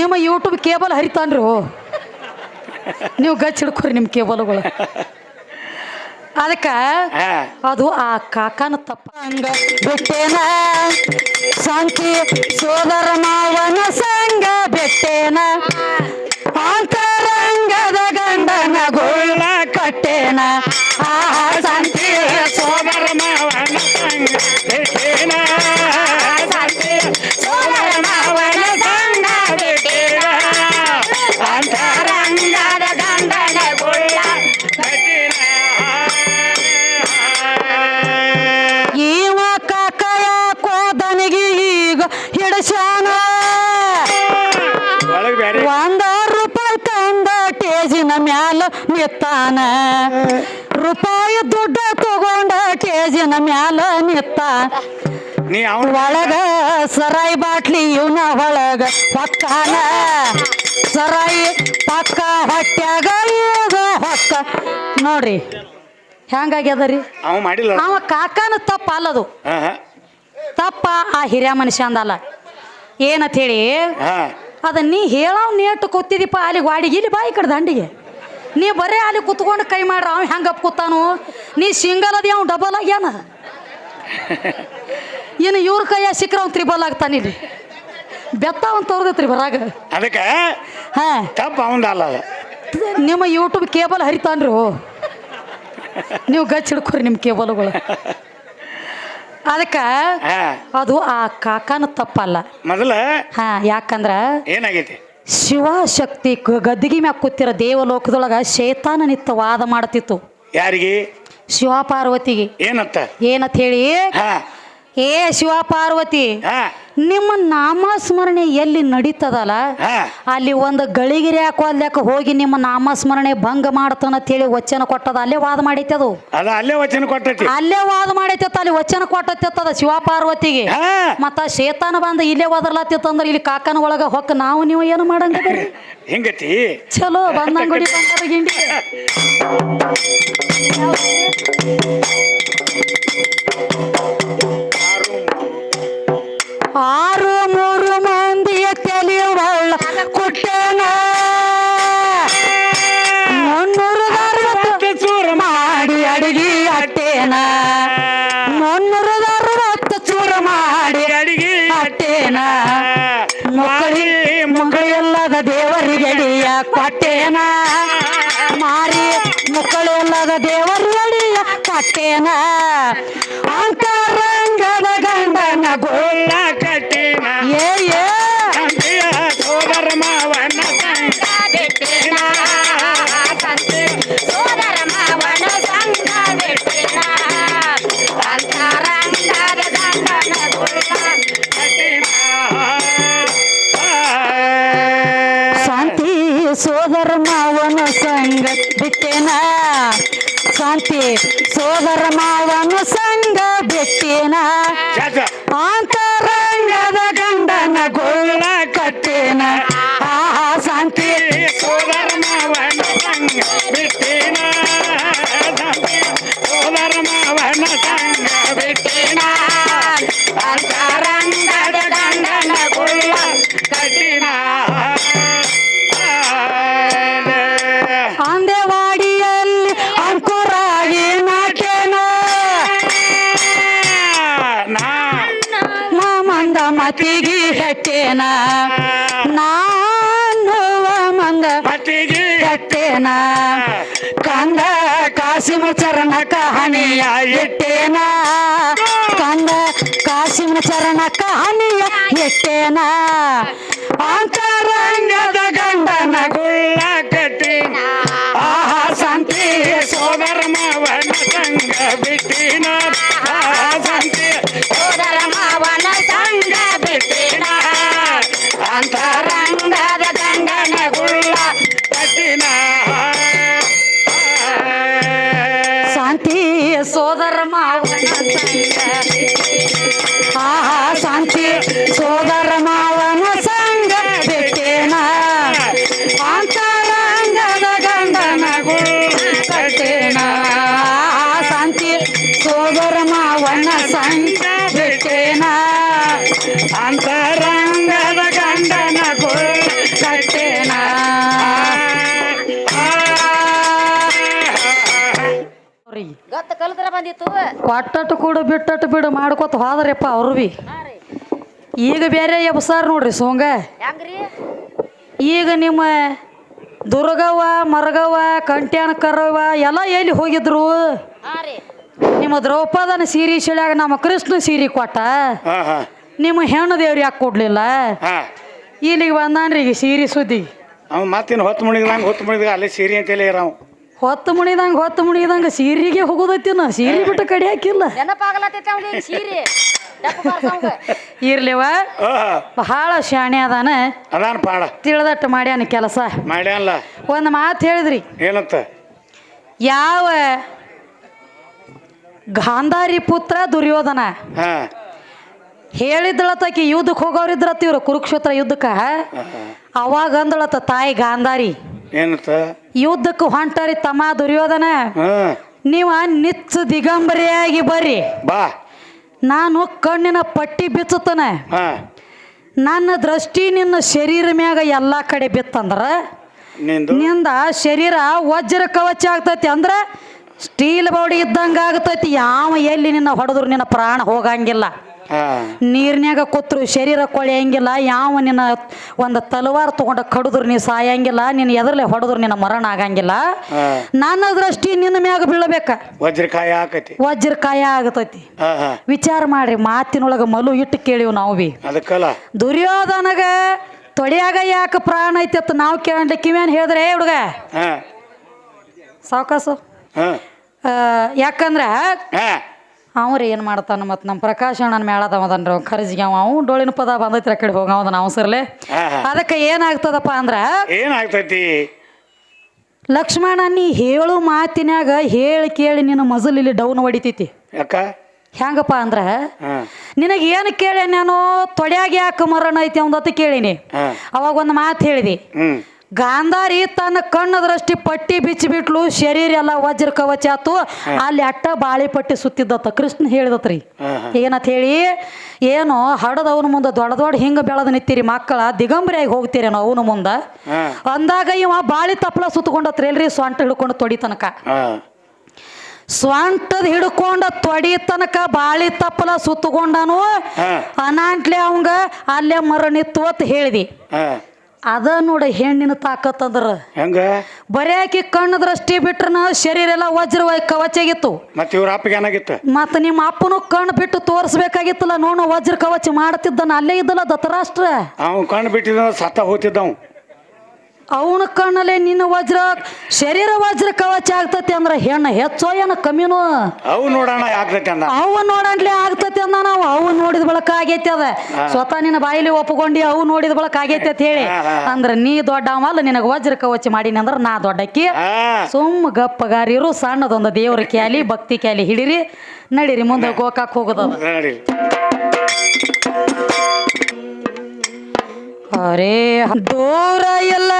ನಿಮ್ಮ YouTube cable ಹರಿತಾನ್ರಿ. ನೀವು ಗಚ್ಚ ಹಿಡ್ಕೊರಿ ನಿಮ್ಮ ಕೇಬಲ್ಗಳು. ಅದಕ್ಕೆ ಅದು ಆ ಕಾಕನ ತಪ್ಪ. ಹಂಗ ಬಿಟ್ಟೇನ ಶಾಂತಿ ಸೋದರ ಮಾವನ ಸಂಗ ಬಿಟ್ಟೇನ ಅಂತರಂಗದ ಗಂಡನ ಗೋಳ ಕಟ್ಟೇನ. ಆ ನಿತ್ತಾನ ರೂಪಾಯಿ ದುಡ್ಡು ತಗೊಂಡ ಕೇಜಿನ ಮ್ಯಾಲ ನಿತ್ತ ನೀ ಅವನ ಒಳಗ ಸರಾಯಿ ಬಾಟ್ಲಿ ಇವನ ಒಳಗ ಪಕ್ಕನ ಸರಾಯಿ ಪಕ್ಕ ಹೊಟ್ಯಾಗ ಈಗ ಹೊಕ್ಕ. ನೋಡ್ರಿ ಹೆಂಗಾಗ್ಯದ ರೀ ಅವ ಮಾಡಿಲ್ಲ ಅವ ಕಾಕನ ತಪ್ಪ ಅಲ್ಲದು ತಪ್ಪ ಆ ಹಿರಿಯ ಮನುಷ್ಯ ಅಂದಲ್ಲ. ಏನಂತ ಹೇಳಿ ಹಾ. ಅದ ನೀ ಹೇಳವ್ ನೇಟ್ ಕೂತಿದಿಪ್ಪ ಅಲ್ಲಿಗೆ ವಾಡಿಗೆ ಇಲ್ಲಿ ಬಾಯಿ ಕಡ್ದ ದಂಡಿಗೆ ನೀ ಬರೇ ಅಲ್ಲಿ ಕುತ್ಕೊಂಡು ಕೈ ಮಾಡ್ರ ಅವ್ನು ಹೆಂಗೆ ಕೂತಾನು? ನೀ ಸಿಂಗಲ್ ಅದಿ ಅವ್ನು ಡಬಲ್ ಆಗ್ಯಾನ ಇನ್ನು ಇವ್ರ ಕೈಯ ಸಿಕ್ಕ್ರ ಅವ್ನು ತ್ರಿಬಲ್ ಆಗ್ತಾನೆ ಇಲ್ಲಿ. ಬೆತ್ತ ಅವ್ನು ತೋರ್ದೈತ್ರಿ ಬರಾಗ. ಅದಕ್ಕೆ? ಹಾಂ. ತಪ್ಪು ಅವಂದ ಅಲ್ಲ ನಿಮ್ಮ ಯೂಟ್ಯೂಬ್ ಕೇಬಲ್ ಹರಿತಾನ್ರಿ. ನೀವು ಗಚ್ಚ ಹಿಡ್ಕೋರಿ ನಿಮ್ಮ ಕೇಬಲ್ಗಳು. ಅದಕ್ಕೆ ಅದು ಆ ಕಾಕನ ತಪ್ಪಲ್ಲ. ಮೊದಲ? ಹಾ ಯಾಕಂದ್ರ ಏನಾಗೈತಿ? ಶಿವಶಕ್ತಿ ಗದ್ದಿಗೆ ಮ್ಯಾಗ ಕೂತಿರೋ ದೇವಲೋಕದೊಳಗ ಶೇತಾನ ನಿತ್ತ ವಾದ ಮಾಡ್ತಿತ್ತು. ಯಾರಿಗೆ? ಶಿವ ಪಾರ್ವತಿಗೆ ಏನತ್ತ ಏನಂತ ಹೇಳಿ? ಹಾ. ಏ ಶಿವ ಪಾರ್ವತಿ ನಿಮ್ಮ ನಾಮಸ್ಮರಣೆ ಎಲ್ಲಿ ನಡೀತದಲ್ಲ? ಅಲ್ಲಿ ಒಂದು ಗಳಿಗಿರಿ ಹಾಕೋದ್ಯಾಕ ಹೋಗಿ ನಿಮ್ಮ ನಾಮಸ್ಮರಣೆ ಭಂಗ ಮಾಡ್ತಾನ ಹೇಳಿ ವಚನ ಕೊಟ್ಟದ ಅಲ್ಲೇ ವಾದ ಮಾಡೈತೆ ಅದು. ಅಲ್ಲೇ ವಚನ ಕೊಟ್ಟೈತಿ. ಅಲ್ಲೇ ವಾದ ಮಾಡೈತೆ ಅಲ್ಲಿ ವಚನ ಕೊಟ್ಟದ ಶಿವ ಪಾರ್ವತಿಗೆ ಹಾ. ಮತ್ತ ಶೇತಾನ ಬಂದ ಇಲ್ಲೇ ಅಂದ್ರೆ ಇಲ್ಲಿ ಕಾಕನ ಒಳಗ ಹೊಕ್ಕ ನಾವು ನೀವು ಏನು ಮಾಡಂಗ ಹಿಂಗತಿ? ಚಲೋ ಬಂದಂಗುಡಿ ಬಂಗಾರ ಗಿಂಡಿ ಆರು ಮೂರು ಮಂದಿಯ ತಲೆ ಕುಟ್ಟೇನ. ಮುನ್ನೂರು ಅರವತ್ತು ಚೂರು ಮಾಡಿ ಅಡಿಗೆ ಅಟ್ಟೇನ. ಮುನ್ನೂರು ಅರವತ್ತು ಚೂರು ಮಾಡಿ ಅಡಿಗೆ ಅಟ್ಟೇನ. ಮಕ್ಕಳಿ, ಮಕ್ಕಳೆಲ್ಲದ ದೇವರಿಗಡಿಯ ಕೊಟ್ಟೇನ. ಮಾರಿ, ಮಕ್ಕಳೆಲ್ಲದ ದೇವರಿಗಡಿಯ ಕೊಟ್ಟೇನ. ಅಂತರಂಗದ ಗಂಡನ ಗೋಳ ಸೋದರ ಮಾವನ ಸಂಗ ಬಿಟ್ಟಿನ. ಶಾಂತಿ ಸೋದರ ಮಾವನ ಸಂಗ ಬಿಟ್ಟೇನ? ಗಂಡನ ಗೋಳ ಕಟ್ಟೇನ ಆಹಾ ಶಾಂತಿ ಸೋದರ ಮಾವನ ಸಂಗ ಬಿಟ್ಟಿನ. ತಂದೆಯ ಸೋದರ ಕಟ್ಟಿನ. ನಾನು ಮಂದ ಪಟ್ಟಿಗೆ ಕಟ್ಟೇನ? ಕಂದ ಕಾಸಿಮ ಚರಣ ಕಹಣಿಯ ಇಟ್ಟೇನ ಕಂದ ಕಾಸಿಮ ಚರಣ ಕಹಣಿಯ ಇಟ್ಟೇನ ಅಂತರಂಗದ ಕಲ್ತರ ಬಂದಿತ್ತು. ಒಟ್ಟಟ್ಟು ಕೂಡ ಬಿಟ್ಟಟ್ಟು ಬಿಡು ಮಾಡ್ಕೊತ ಹೋದ್ರಪ್ಪ ಅವ್ರು ಬಿ ಈಗ ಬೇರೆ ಎಬ್ಸಾರ ನೋಡ್ರಿ ಸೋಂಗ. ಹೆಂಗ್ರಿ? ಈಗ ನಿಮ್ಮ ದುರ್ಗವ್ವ ಮರಗವ್ವ ಕಂಟ್ಯಾನ ಕರವ್ವ ಎಲ್ಲ ಎಲ್ಲಿ ಹೋಗಿದ್ರು? ಹಾ ರೀ. ನಿಮ್ಮ ದ್ರೌಪದನ ಸೀರೆ ಶಿಳ್ಯಾಗ ನಮ್ಮ ಕೃಷ್ಣ ಸೀರೆ ಕೊಟ್ಟ. ಹಾ ಹಾ. ನಿಮ್ಮ ಹೆಣ್ಣು ದೇವ್ರು ಯಾಕೆ ಕೊಡ್ಲಿಲ್ಲ? ಹಾ. ಇಲ್ಲಿಗೆ ಬಂದಾನ್ರಿ ಈಗ ಸೀರೆ ಸುದ್ದಿ. ಅವ್ ಹೊತ್ತು ಹೊತ್ತು ನಂಗೆ ಹೊತ್ತು ಮುಣಿದಾಗ ಅಲ್ಲಿ ಸೀರೆ ಅಂತೇಳಿ ಇರಾವ್ ಹೊತ್ತು ಮುಣಿದಂಗೆ ಹೊತ್ತು ಮುಣಿದಂಗೆ ಸೀರೆಗೆ ನಾ. ಸೀರೆ ಬಿಟ್ಟು ಕಡಿ ಹಾಕಿಲ್ಲ. ನೆನಪಾಗಲತ್ತೈತೆ ಅವ್ನಿಗೆ ಸೀರೆ. ಬಾರ್ಸವಂಗ ಇರ್ಲಿವ? ಬಹಳ ಶಾಣೆ ಅದಾನ. ಅದಾನ ಪಾಡ. ತಿಳಿದಟ್ಟು ಮಾಡ್ಯಾನ ಕೆಲಸ. ಮಾಡ್ಯಾನಲ್ಲ. ಒಂದು ಮಾತು ಹೇಳಿದ್ರಿ. ಏನಂತ? ಯಾವ ಗಾಂಧಾರಿ ಪುತ್ರ ದುರ್ಯೋಧನ? ಹಾ. ಹೇಳಿದ್ಳತಕಿ ಯುದ್ಧಕ್ಕೆ ಹೋಗೋರಿದ್ರತ್ತ ಇವ್ರು ಕುರುಕ್ಷೇತ್ರ ಯುದ್ಧಕ್ಕೆ. ಅವಾಗ ಅಂದಳತ್ತ ತಾಯಿ ಗಾಂಧಾರಿ. ಏನಂತ? ಯುದ್ಧಕ್ಕೆ ಹೊಂಟರಿ ತಮ್ಮ ದುರ್ಯೋಧನ. ನೀವ ನಿತ್ಯ ದಿಗಂಬರಿಯಾಗಿ ಬರ್ರಿ. ಬಾ. ನಾನು ಕಣ್ಣಿನ ಪಟ್ಟಿ ಬಿಚ್ಚುತ್ತನ. ನನ್ನ ದೃಷ್ಟಿ ನಿನ್ನ ಶರೀರ ಮ್ಯಾಗ ಎಲ್ಲ ಕಡೆ ಬಿತ್ತಂದ್ರ? ನಿಂದು ಶರೀರ ವಜ್ರ ಕವಚ ಆಗ್ತೈತಿ ಅಂದ್ರ ಸ್ಟೀಲ್ ಬಾಡಿ ಇದ್ದಂಗ ಆಗ್ತೈತಿ. ಯಾವ ಎಲ್ಲಿ ನಿನ್ನ ಹೊಡೆದ್ರು ನಿನ್ನ ಪ್ರಾಣ ಹೋಗಂಗಿಲ್ಲ. ನೀರ್ನ್ಯಾಗ ಕೂತ್ರು ಶರೀರ ಕೊಳೆಯಂಗಿಲ್ಲ ಯಾವ ನಿನ್ನ ಒಂದು ತಲವಾರ್ ತಗೊಂಡ ಕಡಿದ್ರು ನೀ ಸಾಯಂಗಿಲ್ಲ ನಿನ್ನ ಎದರ್ಲೆ ಹೊಡೆದ್ರು ನಿನ್ನ ಮರಣ ಆಗಂಗಿಲ್ಲ. ನನ್ನ ದೃಷ್ಟಿ ನಿನ್ನ ಮ್ಯಾಗ ಬೀಳಬೇಕ. ವಜ್ರಕಾಯ ಹಾಕೈತಿ ವಜ್ರಕಾಯ ಆಗತೈತಿ. ವಿಚಾರ ಮಾಡ್ರಿ ಮಾತಿನೊಳಗ ಮಲು ಇಟ್ಟು ಕೇಳಿವ್ ನಾವು ಬಿ. ಅದಕ್ಕಲ್ಲ. ದುರ್ಯೋಧನಗ ತೊಡೆಯಾಗ ಯಾಕೆ ಪ್ರಾಣ ಐತಿ ಅಂತ ನಾವು ಕೇಳಂಡ ಕಿವೇನ್ ಹೇಳಿದ್ರೆ ಹುಡುಗ ಸಾವಕಾಸು. ಯಾಕಂದ್ರ ಹಾ ಅವ್ರು ಏನು ಮಾಡ್ತಾನೆ ಮತ್ತು ನಮ್ಮ ಪ್ರಕಾಶ್ ಅಣ್ಣನ ಅವ್ ಖರ್ಜಿಗೆ. ಅವ ಅವು ಡೋಳಿನ ಪದ ಬಂದೈತಿ ಆ ಕಡೆ ನಾವು ಅವಸರ್ಲೆ ಹಾ ಅದಕ್ಕೆ ಏನಾಗ್ತದಪ್ಪ ಅಂದ್ರೆ ಏನಾಗ್ತೈತಿ? ಲಕ್ಷ್ಮಣ ನೀ ಹೇಳು ಮಾತಿನಾಗ ಹೇಳಿ ಕೇಳಿ ನಿನ್ನ ಮಜಲ್ ಇಲ್ಲಿ ಡೌನ್ ಹೊಡಿತೈತಿ. ಯಾಕ? ಹೆಂಗಪ್ಪ ಅಂದ್ರ ನಿನಗೆ ಏನು ಕೇಳಿ ನಾನು ತೊಡ್ಯಾಗ ಯಾಕೆ ಮರಣ ಐತಿ ಅವನದತ್ತ ಕೇಳಿನಿ. ಅವಾಗ ಒಂದು ಮಾತು ಹೇಳಿದಿ. ಗಾಂಧಾರಿ ತನ್ನ ಕಣ್ಣ ದೃಷ್ಟಿ ಪಟ್ಟಿ ಬಿಚ್ಚಿಬಿಟ್ಲು ಶರೀರ ಎಲ್ಲ ವಜ್ರ ಕವಚ ಆತು. ಅಲ್ಲಿ ಅಟ್ಟ ಬಾಳಿ ಪಟ್ಟಿ ಸುತ್ತಿದ್ದತ್ತ. ಕೃಷ್ಣ ಹೇಳಿದತ್ರಿ. ಏನಂತ ಹೇಳಿ? ಏನು ಹಡದವನ ಮುಂದೆ ದೊಡ್ಡ ದೊಡ್ಡ ಹಿಂಗ ಬೆಳೆದ ನಿಂತೀರಿ ಮಕ್ಕಳ ದಿಗಂಬರಿಯಾಗಿ ಹೋಗ್ತೀರೇನೋ ಅವನ ಮುಂದೆ. ಅಂದಾಗ ಇವ ಬಾಳಿ ತಪ್ಪಲ ಸುತ್ತಕೊಂಡತ್ರಿ ಎಲ್ರಿ ಸ್ವಂಟ ಹಿಡ್ಕೊಂಡು ತೊಡಿ ತನಕ. ಸ್ವಂಟದ ಹಿಡ್ಕೊಂಡ ತೊಡಿ ತನಕ ಬಾಳಿ ತಪ್ಪಲ ಸುತ್ತಕೊಂಡನು. ಅನಾಂಟ್ಲೆ ಅವಂಗ ಅಲ್ಲೇ ಮರಣಿತ್ತು ಅಂತ ಹೇಳಿದಿ. ಅದ ನೋಡ ಹೆಣ್ಣಿನ ತಾಕತ್ತಂದ್ರ ಹೆಂಗ? ಬರೇ ಆಕಿ ಕಣ್ಣು ದೃಷ್ಟಿ ಬಿಟ್ರನ ಶರೀರ ಎಲ್ಲ ವಜ್ರ ಕವಚಾಗಿತ್ತು. ಮತ್ತೆ ಇವ್ರ ಅಪ್ಪಗೆ ಏನಾಗಿತ್ತು? ಮತ್ತ ನಿಮ್ಮ ಅಪ್ಪನು ಕಣ್ಣು ಬಿಟ್ಟು ತೋರಿಸ್ಬೇಕಾಗಿತ್ತಲ್ಲ ನೋಡು ವಜ್ರ ಕವಚ ಮಾಡ್ತಿದ್ದನ ಅಲ್ಲೇ ಇದ್ದಲ್ಲ ದತ್ತರಾಷ್ಟ್ರ ಅವ್ನು ಕಣ್ಣು ಬಿಟ್ಟಿದ್ದ ಸತ್ತ ಹೋಗ್ತಿದ್ದವ್. ಅವನ ಕಣ್ಣಲ್ಲೇ ನಿನ್ನ ವಜ್ರ ಶರೀರ ವಜ್ರ ಕವಚ ಆಗ್ತತಿ ಅಂದ್ರ ಹೆಣ್ಣು ಹೆಚ್ಚೋ ಏನ ಕಮ್ಮಿನೋ? ಅವು ನೋಡೋಣ ಅವ ಅಂದ. ಅವು ನೋಡಂಟ್ಲೆ ಆಗ್ತತಿ ಅಂದ ನಾವು ಅವು ನೋಡಿದ ಬಳಕ ಆಗೈತಿ ಅದ. ಸ್ವತಃ ನಿನ್ನ ಬಾಯಿಲಿ ಒಪ್ಕೊಂಡಿ ಅವು ನೋಡಿದ ಬಳಕ ಆಗೈತಿ ಅಂತ ಹೇಳಿ. ಅಂದ್ರ ನೀ ದೊಡ್ಡ ಅವಲ್ಲ ನಿನಗ ವಜ್ರ ಕವಚ ಮಾಡೀನಿ ಅಂದ್ರ ನಾ ದೊಡ್ಡಕ್ಕಿ ಸುಮ್ಮ ಗಪ್ಪಗಾರಿರು ಸಣ್ಣದೊಂದು ದೇವ್ರ ಕ್ಯಾಲಿ ಭಕ್ತಿ ಕ್ಯಾಲಿ ಹಿಡಿರಿ ನಡೀರಿ ಮುಂದೆ ಗೋಕಾಕ್ ಹೋಗೋದದ ಅರೇ ದೂರ ಎಲ್ಲ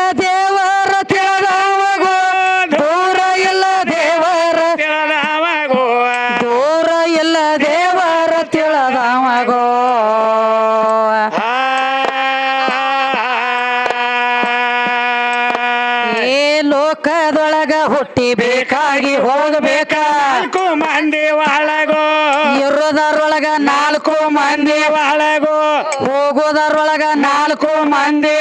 ಮಂದಿ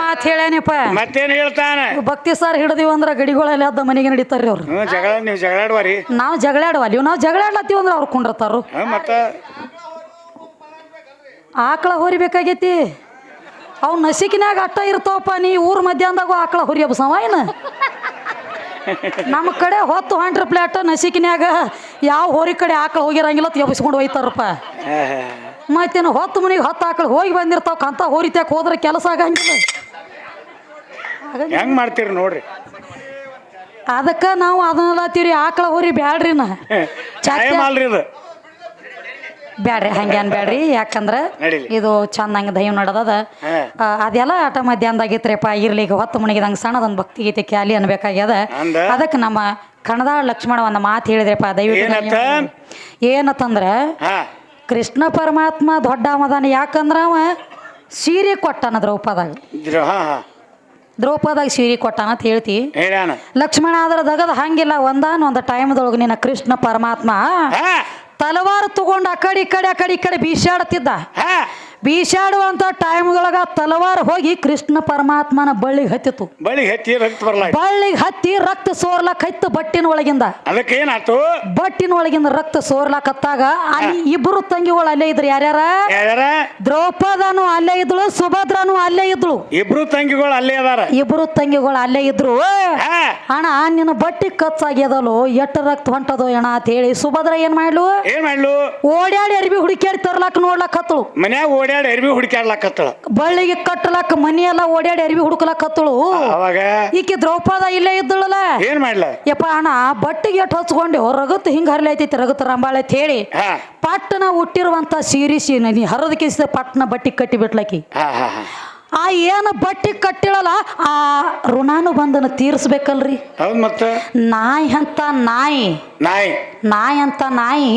ಮಾತು ಮತ್ತೇನ್ ಹೇಳ್ತಾನ? ಭಕ್ತಿ ಸಾರ್ ಹಿಡಿದಿವಿ ಅಂದ್ರೆ ಗಡಿಗಳಲ್ಲಿ ಅದ ಮನೆಗೆ ನಡೀತಾರ್ರಿ ಅವ್ರು. ಹ್ಞೂ ಜಗಳ ನೀವು ಜಗಳಾಡ್ವಾರಿ ನಾವು ಜಗಳಾಡ್ವಲ್ಲಿ ನಾವು ಜಗಳಾಡ್ಲತ್ತೀವಿ ಅಂದ್ರೆ ಅವ್ರು ಕುಂಡಿರ್ತಾರು ಹ್ಞೂ ಮತ್ತ? ಆಕಳ ಹೊರಿಬೇಕಾಗೈತಿ? ಅವ್ನ ನಸಿಕಿನಾಗ ಅಟ್ಟ ಇರ್ತಾವಪ್ಪ ನೀ ಊರ್ ಮಧ್ಯಾಹ್ನದಾಗ ಆಕಳ ಹೊರಿ ಹಬ್ಬಸವ ಏನು? ನಮ್ಮ ಕಡೆ ಹೊತ್ತು ಹಂಡ್ರ ಪ್ಲೇಟ್ ನಸಿಕಿನ್ಯಾಗ ಯಾವ ಹೋರಿ ಕಡೆ ಆಕಳ ಹೋಗಿರಂಗಿಲ್ಲ ಅಂತ ಎಬ್ಬಿಸ್ಕೊಂಡು ಹೋಯ್ತಾರಪ್ಪ. ಮತ್ತೇನು ಹೊತ್ತು ಮನೆಗೆ ಹೊತ್ತು ಆಕಳು ಹೋಗಿ ಬಂದಿರ್ತಾವ ಕಂತ ಹೋರಿತ್ಯಾಕ ಹೋದ್ರೆ ಕೆಲಸ ಆಗಂಗಿಲ್ಲ. ಹೆಂಗ್ ಮಾಡ್ತೀರಿ ನೋಡ್ರಿ? ಅದಕ್ಕೆ ನಾವು ಅದನ್ನಲತ್ತೀವಿ ಆಕಳ ಹೋರಿ ಬ್ಯಾಡ್ರಿ ನಾ ಬ್ಯಾಡ್ರಿ ಹಂಗೇನ್ ಬ್ಯಾಡ್ರಿ ಯಾಕಂದ್ರ ನಡೀಲಿ. ಇದು ಚಂದಂಗ ದೈವ ನಡದದ ಹಾ. ಆ, ಅದೆಲ್ಲ ಆಟ ಮಧ್ಯಾಹ್ನದಾಗಿತ್ರಿಪ್ಪ ಇರ್ಲಿ ಈಗ ಹೊತ್ತು ಮುಣಗಿದಂಗ ಸಣ್ಣದೊಂದು ಭಕ್ತಿ ಗೀತೆ ಕ್ಯಾಲಿ ಅನ್ಬೇಕಾಗ್ಯದ. ಅಂದ? ಅದಕ್ಕೆ ನಮ್ಮ ಕಣದಾಳ ಲಕ್ಷ್ಮಣ ಒಂದು ಮಾತು ಹೇಳಿದ್ರಪ್ಪ ದಯವಿಟ್ಟು ಏನತ್ತ? ನೀವು- ಏನತ್ತಂದ್ರ ಹಾ. ಕೃಷ್ಣ ಪರಮಾತ್ಮ ದೊಡ್ಡ ಮದಾನ ಯಾಕಂದ್ರ ಅವ ಸೀರೆ ಕೊಟ್ಟನ ದ್ರೌಪದಾಗ. ಇದ್ರ ಹಾ ಹಾ. ದ್ರೌಪದಾಗ ಸೀರೆ ಕೊಟ್ಟಾನ ಅಂತ ಹೇಳ್ತಿ. ಹೇಳ್ಯಾನ. ಲಕ್ಷ್ಮಣ ಆದ್ರ ದಗದ ಹಂಗಿಲ್ಲ ಒಂದಾನ ಒಂದು ಟೈಮ್ದೊಳಗೆ ನಿನ್ನ ಕೃಷ್ಣ ಪರಮಾತ್ಮ ಹಾ. ತಲವಾರು ತಗೊಂಡು ಆ ಕಡೆ ಈ ಕಡೆ ಆ ಕಡೆ ಈ ಕಡೆ ಬೀಸಾಡ್ತಿದ್ದ. ಬೀಸಾಡುವಂತ ಟೈಮ್ದೊಳಗ ತಲವಾರ್ ಹೋಗಿ ಕೃಷ್ಣ ಪರಮಾತ್ಮನ ಬಳ್ಳಿಗೆ ಹತ್ತಿತ್ತು ಬಳ್ಳಿಗೆ ಹತ್ತಿ ರಕ್ತ ಬಳ್ಳಿಗೆ ಹತ್ತಿ ರಕ್ತ ಸೋರ್ಲಾಕ್ ಹತ್ತು ಬಟ್ಟಿನ ಒಳಗಿಂದ. ಅದಕ್ಕೆ ಏನಾಯ್ತು ಬಟ್ಟಿನ ಒಳಗಿಂದ ರಕ್ತ ಸೋರ್ಲಾಕತ್ತಾಗ ಅಲ್ಲಿ ಇಬ್ಬರು ತಂಗಿಗಳು ಅಲ್ಲೇ ಇದ್ರು. ಯಾರ್ಯಾರ? ದ್ರೌಪದನು ಅಲ್ಲೇ ಇದ್ಳು ಸುಭದ್ರನು ಅಲ್ಲೇ ಇದ್ಳು. ಇಬ್ರು ತಂಗಿಗಳು ಅಲ್ಲೇ ಅದಾರ. ಇಬ್ರು ತಂಗಿಗಳು ಅಲ್ಲೇ ಇದ್ರು. ಹಾ. ಅಣ್ಣ ನಿನ್ನ ಬಟ್ಟಿ ಕಚ್ಚಾಗ್ಯದಲ್ಲೋ ಎಟ್ಟ ರಕ್ತ ಹೊಂಟದೋ ಅಣ್ಣ ಅಂತ ಹೇಳಿ ಸುಭದ್ರ ಏನ್ ಮಾಡ್ಲು? ಏನ್ ಮಾಡ್ಲು? ಓಡ್ಯಾಡಿ ಅರ್ಬಿ ಹುಡುಕ್ಯಾಡಿ ತರ್ಲಾಕ ನೋಡ್ಲಾಕ್ ಹತ್ತಳು ಮನ್ಯಾಗ ಓಡ್ಯಾಡಿ ಅರ್ಬಿ ಹುಡುಕ್ಯಾಡ್ಲಾಕತ್ತಳ. ಬಳ್ಳಿಗೆ ಕಟ್ಟಲಾಕ ಎಲ್ಲ ಓಡ್ಯಾಡಿ ಅರ್ಬಿ ಹುಡುಕ್ಲಾಕ್ ಹತ್ತಳು ಅವಾಗ? ಈಕೆ ದ್ರೌಪದ ಇಲ್ಲೇ ಇದ್ದಳಲ್ಲ? ಏನ್ ಮಾಡ್ಲ? ಯಪ್ಪ ಅಣ್ಣ ಬಟ್ಟಿಗೆ ಎಟ್ಟು ಹಚ್ಕೊಂಡು ರಗತ್ ಹಿಂಗೆ ಹರ್ಲೈತೈತಿ ರಗತ್ ರಂಬಾಳೆ ಅಂತ ಹೇಳಿ. ಪಟ್ಟನ ಪಟ್ಟಣ ಹುಟ್ಟಿರುವಂತ ಸೀರಿಸಿ ನೀ ಹರದ ಪಟ್ಟನ ಪಟ್ಟಣ ಬಟ್ಟಿ ಕಟ್ಟಿ ಬಿಟ್ಲಕಿ ಆ ಏನು ಬಟ್ಟಿ ಕಟ್ಟಿಳಲ್ಲ ಆ ಋಣಾನು ಬಂದನ ತೀರಿಸ್ಬೇಕಲ್ರಿ. ಹೌದ್ ಮತ್ತ? ನಾಯಿ ಅಂತ ನಾಯಿ. ನಾಯಿ. ನಾಯಿ ಅಂತ ನಾಯಿ.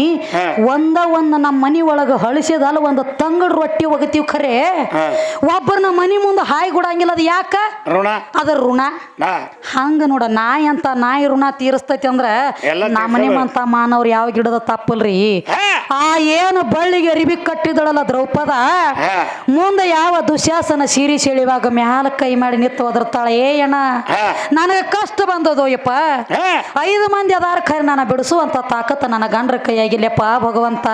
ಒಂದ ಒಂದ್ ನಮ್ಮ ಮನಿ ಒಳಗ ಹಳಿಸಿದಲ್ಲ ಒಂದು ತಂಗಡ್ ರೊಟ್ಟಿ ಒಗತೀವ್ ಖರೆ. ಒಬ್ಬರ ನಮ್ ಮನಿ ಮುಂದೆ ಹಾಯಿ ಗುಡಂಗಿಲ್ಲ ಅದು ಯಾಕ? ಋಣ. ಅದ ಋಣ. ಹಂಗ ನೋಡ ನಾಯಿ ಅಂತ ನಾಯಿ ಋಣ ತೀರಿಸ್ತೈತಿ ಅಂದ್ರ ನಮ್ಮ ಮಂತ ಅಂತ ಮಾನವ್ರು ಯಾವ ಗಿಡದ ತಪ್ಪಲ್ರಿ? ಆ ಏನು ಬಳ್ಳಿಗೆ ಅರಿಬಿ ಕಟ್ಟಿದಳಲ್ಲ ದ್ರೌಪದ? ಮುಂದೆ ಯಾವ ದುಶ್ಯಾಸನ ಸೀರಿ ಸೆಳಿವಾಗ ಮ್ಯಾಲ ಕೈ ಮಾಡಿ ನಿತ್ತು ಒದರ್ತಾಳೆ? ಏ ಅಣ್ಣ. ನನಗೆ ಕಷ್ಟ ಬಂದದೋ ಯಪ್ಪ? ಐದು ಮಂದಿ ಅದಾರ ಖರೆ ನಾನು ಬಿಡಿಸುವಂತ ತಾಕತ್ತ ನನ್ನ ಗಂಡ್ರ ಕೈಯಾಗಿಲ್ಲಪ್ಪ ಭಗವಂತ.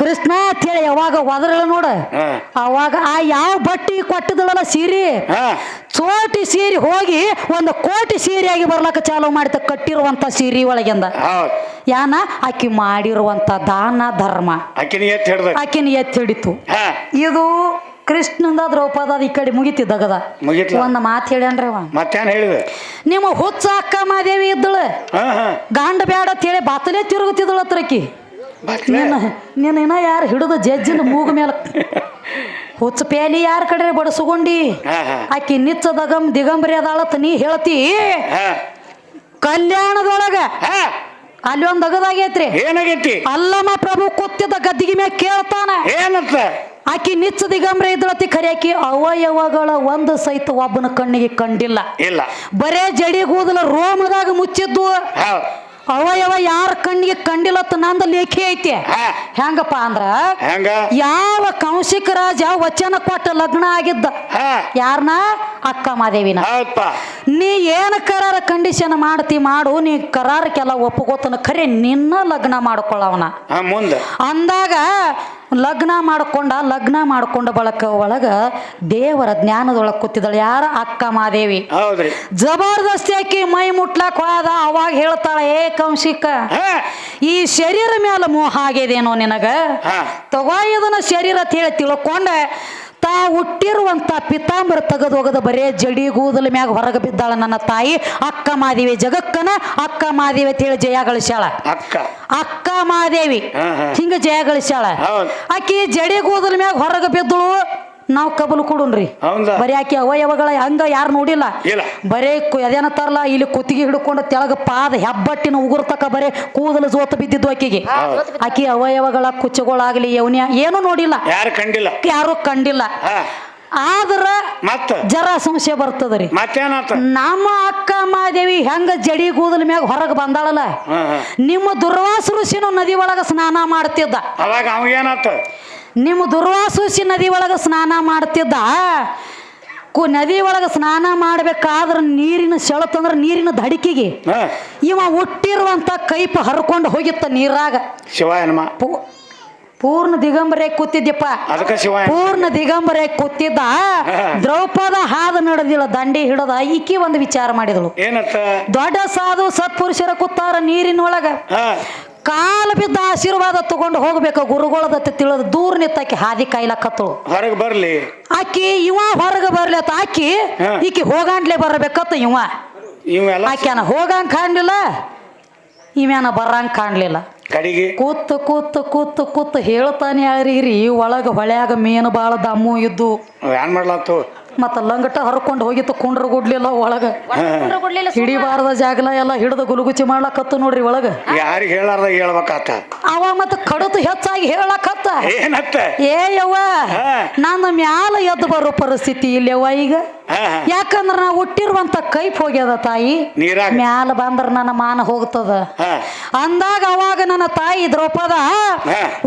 ಕೃಷ್ಣ ಅಂತೇಳಿ ಯಾವಾಗ ಒದರಳ ನೋಡ. ಅವಾಗ ಆ ಯಾವ ಬಟ್ಟಿ ಕೊಟ್ಟದಲ್ಲ ಸೀರೆ. ಚೋಟಿ ಸೀರೆ ಹೋಗಿ ಒಂದು ಕೋಟಿ ಸೀರೆಯಾಗಿ ಬರ್ಲಕ್ಕ ಚಾಲು ಮಾಡಿದ ಕಟ್ಟಿರುವಂತ ಸೀರೆ ಒಳಗಿಂದ. ಯಾನ? ಆಕಿ ಮಾಡಿರುವಂತ ದಾನ ಧರ್ಮ. ಆಕಿನ ಎತ್ತಿಡಿತು ಹಿಡ್ದ. ಆಕಿನ ಎತ್ತಿ ಹಿಡಿತು. ಇದು ಕೃಷ್ಣಂದ ದ್ರೌಪದ ಈ ಕಡೆ ಮುಗಿತಿದ್ದಗದ. ಮುಗಿತ್ಲ. ಒಂದು ಮಾತು ಹೇಳ್ಯಾನ್ರಿ ಅವ ಮತ್ತೇನ್ ಹೇಳಿದ? ನಿಮ್ಮ ಹುಚ್ಚ ಅಕ್ಕ ಮಾದೇವಿ ಇದ್ದಳು. ಹಾ ಹಾ. ಗಾಂಡ ಬ್ಯಾಡ ಅಂತೇಳಿ ಬಾತಲೆ ತಿರುಗುತ್ತಿದ್ದಳು ಹತ್ರಕ್ಕಿ ಬತ್ಲೆ? ನಿನ್ನ ನಿನ್ನ ಇನ್ನ ಯಾರು ಹಿಡಿದು ಜಜ್ಜಿನ ಮೂಗ ಮೇಲೆ ಹುಚ್ಚ ಪ್ಯಾಲಿ ಯಾರ ಕಡೆ ಬಡಸುಗೊಂಡಿ? ಹಾ ಹಾ. ಆಕಿ ನಿಚ್ಚ ದಗಂ ದಿಗಂಬರಿ ಅದಾಳತ್ ನೀ ಹೇಳ್ತಿ? ಹಾ. ಕಲ್ಯಾಣದೊಳಗ ಹಾ. ಅಲ್ಲಿ ಒಂದ್ ಅಗದಾಗೈತ್ರಿ ಏನಾಗೈತಿ? ಅಲ್ಲಮ್ಮ ಪ್ರಭು ಕೂತಿದ್ದ ಗದ್ದಿಗೆ ಮ್ಯಾಗ ಕೇಳ್ತಾನ. ಏನಂತ? ಆಕಿ ನಿಚ್ಚ ದಿಗಂಬ್ರ ಇದ್ರತಿ ಖರೆ ಆಕಿ ಅವಯವಗಳ ಒಂದು ಸಹಿತ ಒಬ್ಬನ ಕಣ್ಣಿಗೆ ಕಂಡಿಲ್ಲ. ಇಲ್ಲ. ಬರೇ ಜಡಿ ಕೂದಲ ರೋಮದಾಗ ಮುಚ್ಚಿದ್ದು. ಅವಯವ ಯಾರ ಕಣ್ಣಿಗೆ ಕಂಡಿಲ್ಲತ್ತ ನಂದ ಲೇಖಿ ಐತಿ. ಹೆಂಗಪ್ಪ ಅಂದ್ರ ಯಾವ ಕೌಶಿಕ ರಾಜ ವಚನ ಕೊಟ್ಟ ಲಗ್ನ ಆಗಿದ್ದ? ಯಾರನ? ಯಾರನ್ನ ಅಕ್ಕ ಮಾದೇವಿನ. ನೀ ಏನು ಕರಾರ ಕಂಡೀಷನ್ ಮಾಡ್ತಿ ಮಾಡು ನೀ ಕರಾರಕ್ಕೆಲ್ಲ ಒಪ್ಪಗೋತನ ಖರೆ ನಿನ್ನ ಲಗ್ನ ಮಾಡ್ಕೊಳ್ಳವನ ಅಂದಾಗ ಲಗ್ನ ಮಾಡಿಕೊಂಡ ಲಗ್ನ ಮಾಡಿಕೊಂಡ ಬಳಕ ಒಳಗ ದೇವರ ಜ್ಞಾನದೊಳಗೆ ಕೂತಿದ್ದಾಳೆ. ಯಾರ? ಅಕ್ಕ ಮಾದೇವಿ. ಜಬರ್ದಸ್ತಿ ಆಕಿ ಮೈ ಮುಟ್ಲಕ್ ಹೋದ ಅವಾಗ ಹೇಳ್ತಾಳೆ ಏ ಕಂಶಿಕ ಈ ಶರೀರ ಮೇಲೆ ಮೋಹ ಆಗ್ಯದೇನೋ ನಿನಗ? ತಗೋ ಇದನ್ನ ಶರೀರ ಅಂತ ಹೇಳಿ ತಿಳ್ಕೊಂಡೆ. ತಾ ಹುಟ್ಟಿರುವಂತ ಪಿತಾಂಬರ ತೆಗೆದು ಹೋಗದ ಬರೇ ಜಡಿ ಗೂದಲ ಮ್ಯಾಗ ಹೊರಗೆ ಬಿದ್ದಾಳ ನನ್ನ ತಾಯಿ. ಅಕ್ಕ ಮಾದೇವಿ ಜಗಕ್ಕನ ಅಕ್ಕ ಮಾದೇವಿ ಅಂತ ಹೇಳಿ ಜಯ ಗಳಿಸ್ಯಾಳ. ಅಕ್ಕ. ಅಕ್ಕ ಮಾದೇವಿ. ಹಿಂಗ ಜಯ ಗಳಿಸ್ಯಾಳ. ಅಕ್ಕಿ ಆಕಿ ಜಡಿ ಗೂದಲ ಮ್ಯಾಗ ಹೊರಗೆ ಬಿದ್ದಳು. ನಾವು ಕಬಲು ಕೊಡುನ್ರಿ. ಹೌದಾ? ಬರೀ ಆಕಿ ಅವಯವಗಳ ಹಂಗ ಯಾರು ನೋಡಿಲ್ಲ. ಇಲ್ಲ. ಬರೇ ಅದೇನ ತರಲ್ಲ ಇಲ್ಲಿ ಕುತ್ತಿಗೆ ಹಿಡ್ಕೊಂಡು ತೆಳಗ ಪಾದ ಹೆಬ್ಬಟ್ಟಿನ ಉಗುರ್ತಕ ಬರೇ ಕೂದಲು ಜೋತ ಬಿದ್ದಿದ್ದು ಆಕಿಗೆ. ಆಕಿ ಅವಯವಗಳ ಕುಚ್ಚಗಳಾಗ್ಲಿ ಯೌನ್ಯ ಏನು ನೋಡಿಲ್ಲ. ಯಾರು ಕಂಡಿಲ್ಲ? ಯಾರು ಕಂಡಿಲ್ಲ. ಹಾ. ಆದ್ರ ಮತ್ತ? ಜರ ಸಂಶಯ ಬರ್ತದ್ರಿ. ಮತ್ತೇನಾತ? ನಮ್ಮ ಅಕ್ಕ ಮಾದೇವಿ ಹೆಂಗ ಜಡಿ ಕೂದಲ ಮ್ಯಾಗ ಹೊರಗೆ ಬಂದಾಳಲ್ಲ. ಹಾ ಹಾ. ನಿಮ್ಮ ದುರ್ವಾಸ ಋಷಿನೂ ನದಿ ಒಳಗ ಸ್ನಾನ ಮಾಡ್ತಿದ್ದ. ಅವಾಗ ನಿಮ್ಮ ದುರ್ವಾಸೂಸಿ ನದಿ ಒಳಗೆ ಸ್ನಾನ ಮಾಡ್ತಿದ್ದ. ಕು ನದಿ ಒಳಗೆ ಸ್ನಾನ ಮಾಡ್ಬೇಕಾದ್ರೆ ನೀರಿನ ಸೆಳತಂದ್ರೆ ನೀರಿನ ದಡಿಕೆಗೆ ಇವ ಹುಟ್ಟಿರುವಂತ ಕೈಪ ಹರ್ಕೊಂಡು ಹೋಗಿತ್ತ ನೀರಾಗ. ಶಿವಾಯ ಪೂ- ಪೂರ್ಣ ದಿಗಂಬರೇ ಕೂತಿದ್ಯಪ್ಪ. ಪೂರ್ಣ ದಿಗಂಬರೇ ಕೂತಿದ್ದ. ದ್ರೌಪದ ಹಾದ ನಡೆದಿಲ್ಲ ದಂಡಿ ಹಿಡದ. ಈಕಿ ಒಂದು ವಿಚಾರ ಮಾಡಿದಳು. ಏನತ್ತ ದೊಡ್ಡ ಸಾಧು ಸತ್ಪುರುಷರ ಕೂತಾರ ನೀರಿನೊಳಗ. ಕಾಲ ಬಿದ್ದ ಆಶೀರ್ವಾದ ತಗೊಂಡು ಹೋಗ್ಬೇಕು. ಗುರುಗಳದತ್ತ ತಿಳಿದು ದೂರ ಆಕಿ ಹಾದಿ ಕಾಯ್ಲಕತ್ತು ಹೊರಗೆ ಬರ್ಲಿ. ಆಕಿ ಇವ ಹೊರಗೆ ಬರ್ಲತ್ತ ಆಕಿ ಹಾ. ಈಕಿ ಹೋಗಾಂಡ್ಲೆ ಬರಬೇಕತ್ತ ಇವ. ಇವೆಲ್ಲ ಆಕ್ಯಾನ ಹೋಗಂಗ್ ಕಾಣ್ಲಿಲ್ಲ ಇವ್ಯಾನ ಬರಂಗ್ ಕಾಣ್ಲಿಲ್ಲ. ಕಡಿಗೆ. ಕೂತ್ ಕೂತ್ ಕೂತ್ ಕೂತ್ ಹೇಳ್ತಾನೆ ಯಾರೀರಿ ಒಳಗ ಹೊಳ್ಯಾಗ ಮೀನು ಬಾಳ ದಮ್ಮು ಇದ್ದು. ಏನ್ ಮಾಡ್ಲಾತು ಮತ್ತ ಲಂಗಟ ಹರ್ಕೊಂಡು ಹೋಗಿತ್ತು ಕುಂಡ್ರ ಗುಡ್ಲಿಲ್ಲ ಒಳಗ. ಹಿಡಿಬಾರ್ದ ಜಾಗಲ ಎಲ್ಲ ಹಿಡಿದು ಗುಲುಗುಚಿ ಮಾಡ್ಲಕತ್ತು ನೋಡ್ರಿ ಒಳಗ. ಯಾರಿಗೆ ಹೇಳಾರ್ದ ಹೇಳ್ಬೇಕಾತ ಅವ ಮತ್ತೆ ಕಡತು ಹೆಚ್ಚಾಗಿ ಹೇಳಕತ್ತ. ಏನತ್ತ? ಏ ಯವ್ವ. ನನ್ನ ಮ್ಯಾಲ ಎದ್ದು ಬರೋ ಪರಿಸ್ಥಿತಿ ಇಲ್ಲವ್ವ ಈಗ. ಯಾಕಂದ್ರ ನಾ ಹುಟ್ಟಿರುವಂತ ಕೈಪ್ ಹೋಗ್ಯದ ತಾಯಿ? ನೀರಾಗ. ಮ್ಯಾಲ ಬಂದ್ರ ನನ್ನ ಮಾನ ಹೋಗ್ತದ. ಅಂದಾಗ ಅವಾಗ ನನ್ನ ತಾಯಿ ದ್ರೌಪದ.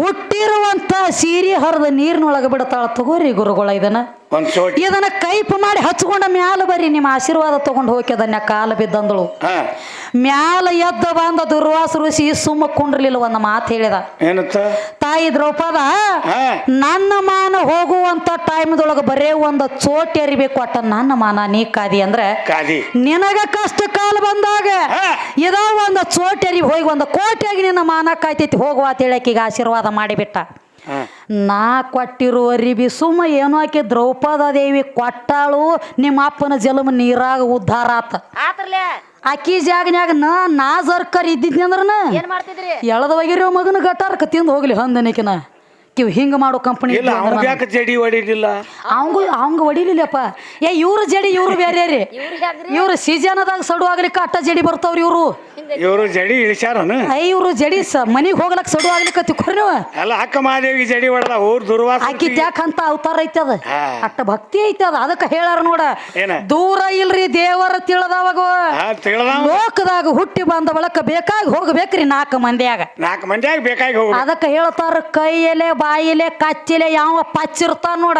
ಹುಟ್ಟಿರುವಂತ ಸೀರೆ ಹರಿದ ನೀರಿನೊಳಗೆ ಬಿಡ್ತಾಳ. ತಗೋರಿ ಗುರುಗಳ ಇದನ್ನ. ಇದನ್ನ ಕೈಪ್ ಮಾಡಿ ಹಚ್ಕೊಂಡ ಮ್ಯಾಲ ಬರ್ರಿ ನಿಮ್ಮ ಆಶೀರ್ವಾದ ತಗೊಂಡು ಹೋಗ್ಯದ ಕಾಲ ಬಿದ್ದಂದಳು. ಮ್ಯಾಲ ಎದ್ದ ಬಂದ ದುರ್ವಾಸ ಋಷಿ ಸುಮ್ಮ ಕುಂಡ್ರಲಿಲ್ಲ ಒಂದು ಮಾತು ಹೇಳಿದ. ತಾಯಿ ದ್ರೌಪದ ನನ್ನ ಮಾನ ಹೋಗುವಂತ ಟೈಮ್ದೊಳಗೆ ಬರೇ ಒಂದು ಚೋಟಿ ಅರಿಬೇಕು ಅಟ್ಟ ನನ್ನ ಮಾನ ನೀ ಕಾದಿ ಅಂದ್ರೆ ಕಾದಿ. ನಿನಗ ಕಷ್ಟ ಕಾಲ ಬಂದಾಗ ಇದಾವ ಇದೋ ಒಂದು ಚೋಟರಿ ಹೋಗಿ ಒಂದು ಕೋಟೆಯಾಗಿ ನಿನ್ನ ಮಾನ ಕಾಯ್ತೈತಿ ಹೋಗುವ ಅಂತ ಈಗ ಆಶೀರ್ವಾದ ಮಾಡಿಬಿಟ್ಟ. ನಾ ಕೊಟ್ಟಿರುವ ಅರಿಬಿ ಸುಮ್ಮ ಏನೋ ಆಕೆ ದ್ರೌಪದ ದೇವಿ ಕೊಟ್ಟಾಳು ನಿಮ್ಮ ಅಪ್ಪನ ಜಲಮ ನೀರಾಗ ಉದ್ಧಾರ ಆತ. ಅಕ್ಕಿ ಆಕಿ ಜಾಗನ್ಯಾಗ ನಾ ನಾ ಜರ್ಕರ್ ಇದ್ದಿದ್ನಿ ಅಂದ್ರನ? ಮಾಡ್ತಿದ್ರಿ? ಎಳದ ಹೋಗಿರೋ ಮಗನ ಗಟಾರ್ಕ ತಿಂದು ಹೋಗ್ಲಿ ಹಂದನಿಕಿನ ಕಿವ್ ಹಿಂಗ ಮಾಡೋ ಕಂಪನಿ ಇಲ್ಲ ಅವ್ನ ಯಾಕೆ ಜಡಿ ಹೊಡಿಲಿಲ್ಲ? ಅವಂಗ ಅವಂಗ ಹೊಡಿಲಿಲ್ಲಪ್ಪ. ಏ ಇವ್ರ ಜಡಿ ಇವ್ರು ಬೇರೆ ರೀ. ಇವ್ರು ಹೆಂಗ್ರಿ ಅದಾಗ ಸೀಜನದಾಗ ಸಡು ಆಗ್ಲಿಕ್ಕೆ ಅಟ್ಟ ಜಡಿ ಬರ್ತಾವ್ರಿ ಇವ್ರು. ಇವರು ಜಡಿ ಇಳಿಸ್ಯಾರನ? ಐ ಇವ್ರು ಜಡಿ ಸ ಮನಿಗೆ ಹೋಗ್ಲಕ್ ಸಡು ಆಗ್ಲಿಕ್ಕೆ ತಿಕ್ಕೋರಿ ನೀವು. ಅಲ್ಲ ಅಕ್ಕ ಮಹಾದೇವಿ ಜಡಿ ಹೊಡೆದ ಊರ್ ದುರ್ವಾಸ ಯಾಕಂತ ಅವತಾರ ಐತೆ ಅದ. ಅಟ್ಟ ಭಕ್ತಿ ಐತೆ ಅದ. ಅದಕ್ಕೆ ಹೇಳಾರ ನೋಡ. ಏನ? ದೂರ ಇಲ್ರಿ ದೇವರ ತಿಳದವಾಗ. ಲೋಕದಾಗ ಹುಟ್ಟಿ ಬಂದ ಬಳಕ ಬೇಕಾಗಿ ಹೋಗ್ಬೇಕ್ರಿ ನಾಲ್ಕು ಮಂದಿಯಾಗ. ನಾಲ್ಕು ಮಂದಿಯಾಗ ಬೇಕಾಗಿ ಹೋಗ್ಬೇಕು ಅದಕ್ಕೆ ಹೇಳ್ತಾರ ಕೈಯಲೆ ಬಾಯಿಲೆ ಕಚ್ಚಿಲೆ ಯಾವ ಪಚ್ಚಿರ್ತಾನ ನೋಡ?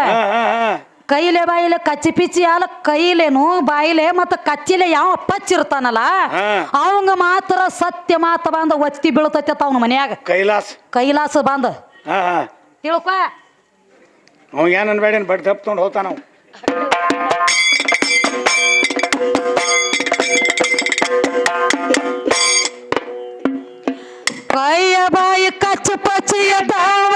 ಕೈಲೆ ಬಾಯಿಲೆ ಕಚ್ಚಿ ಪಿಚ್ಚಿ ಅಲ್ಲ ಕೈಲೇನು ಬಾಯಿಲೆ ಮತ್ತ ಕಚ್ಚಿಲೆ ಯಾವ ಪಚ್ಚಿರ್ತಾನಲ್ಲ. ಅವಂಗ ಮಾತ್ರ ಸತ್ಯ ಮಾತ ಬಂದ ಒತ್ತಿ ಬೀಳ್ತೈತೆ ಅವನ ಮನ್ಯಾಗ. ಕೈಲಾಸ. ಕೈಲಾಸ ಬಂದ. ತಿಳ್ಕೊ. ಅವ್ ಏನ್ ಅನ್ಬೇಡೇನ್ ಬಟ್ ದಪ್ಪ ತೊಗೊಂಡು ಹೋಗ್ತಾನ ಕೈಯ ಬಾಯಿ ಕಚ್ಚ ಪಚ್ಚಿಯ ಎದ್ದಾವ